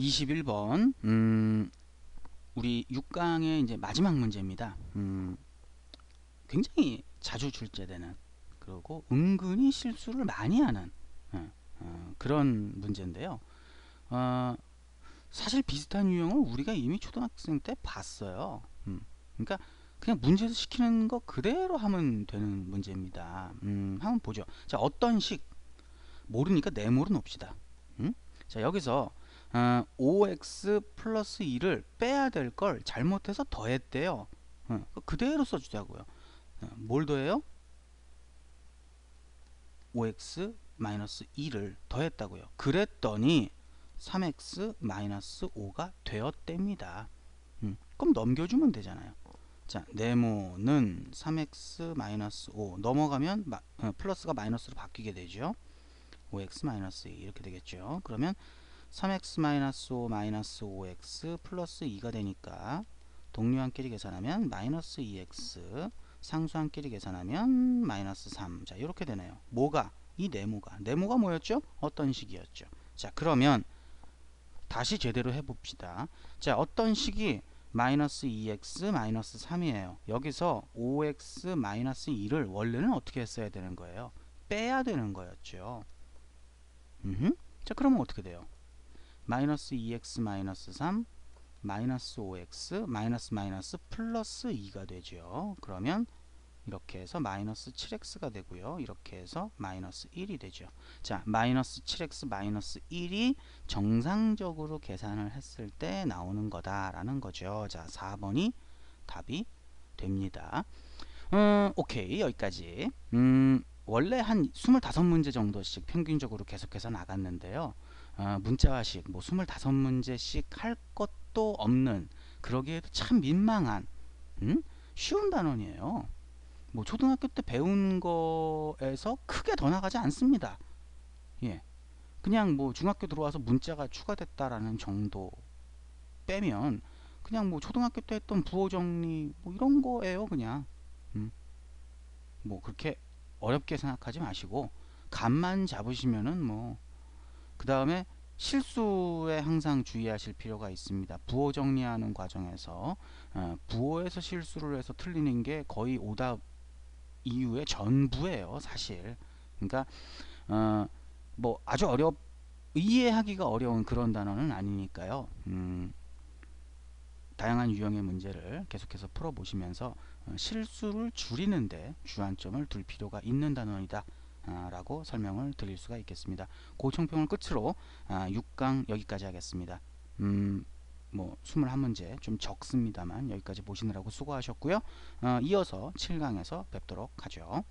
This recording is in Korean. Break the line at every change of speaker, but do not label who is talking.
21번 음, 우리 6강의 이제 마지막 문제입니다. 음, 굉장히 자주 출제되는 그리고 은근히 실수를 많이 하는 어, 어, 그런 문제인데요. 어, 사실 비슷한 유형을 우리가 이미 초등학생 때 봤어요. 음, 그러니까 그냥 문제에서 시키는 거 그대로 하면 되는 문제입니다. 음, 한번 보죠. 자, 어떤 식 모르니까 네모로 놓읍시다. 음? 자, 여기서 어, 5x 플러스 2를 빼야 될 걸 잘못해서 더했대요. 어, 그대로 써주자고요. 어, 뭘 더해요? 5x 마이너스 2를 더했다고요. 그랬더니 3x 마이너스 5가 되었답니다. 음, 그럼 넘겨주면 되잖아요. 자, 네모는 3x 마이너스 5 넘어가면 마, 어, 플러스가 마이너스로 바뀌게 되죠. 5x 마이너스 2 이렇게 되겠죠. 그러면 3x 마이너스 5 마이너스 5x 플러스 2가 되니까 동료한끼리 계산하면 마이너스 2x 상수한끼리 계산하면 마이너스 3. 자, 이렇게 되네요. 뭐가? 이 네모가. 네모가 뭐였죠? 어떤 식이었죠? 자, 그러면 다시 제대로 해봅시다. 자, 어떤 식이 마이너스 2x 마이너스 3이에요. 여기서 5x 마이너스 2를 원래는 어떻게 했어야 되는 거예요? 빼야 되는 거였죠. 음흠. 자, 그러면 어떻게 돼요? 마이너스 2x 마이너스 3 마이너스 5x 마이너스 마이너스 플러스 2가 되죠. 그러면 이렇게 해서 마이너스 7x가 되고요. 이렇게 해서 마이너스 1이 되죠. 자, 마이너스 7x 마이너스 1이 정상적으로 계산을 했을 때 나오는 거다라는 거죠. 자, 4번이 답이 됩니다. 음, 오케이. 여기까지. 음, 원래 한 25문제 정도씩 평균적으로 계속해서 나갔는데요. 어, 문자화식 뭐 25문제씩 할 것도 없는 그러기에도 참 민망한 음? 쉬운 단원이에요. 뭐 초등학교 때 배운 거에서 크게 더 나가지 않습니다. 예. 그냥 뭐 중학교 들어와서 문자가 추가됐다라는 정도 빼면 그냥 뭐 초등학교 때 했던 부호 정리 뭐 이런 거예요, 그냥. 음. 뭐 그렇게 어렵게 생각하지 마시고 감만 잡으시면은 뭐 그 다음에 실수에 항상 주의하실 필요가 있습니다. 부호 정리하는 과정에서 어, 부호에서 실수를 해서 틀리는 게 거의 오답 이유의 전부예요, 사실. 그러니까 어, 뭐 아주 어렵 이해하기가 어려운 그런 단어는 아니니까요. 음, 다양한 유형의 문제를 계속해서 풀어보시면서 어, 실수를 줄이는데 주안점을 둘 필요가 있는 단원이다. 라고 설명을 드릴 수가 있겠습니다. 고청평을 끝으로 아, 6강 여기까지 하겠습니다. 음, 뭐 21문제 좀 적습니다만 여기까지 보시느라고 수고하셨고요. 어, 이어서 7강에서 뵙도록 하죠.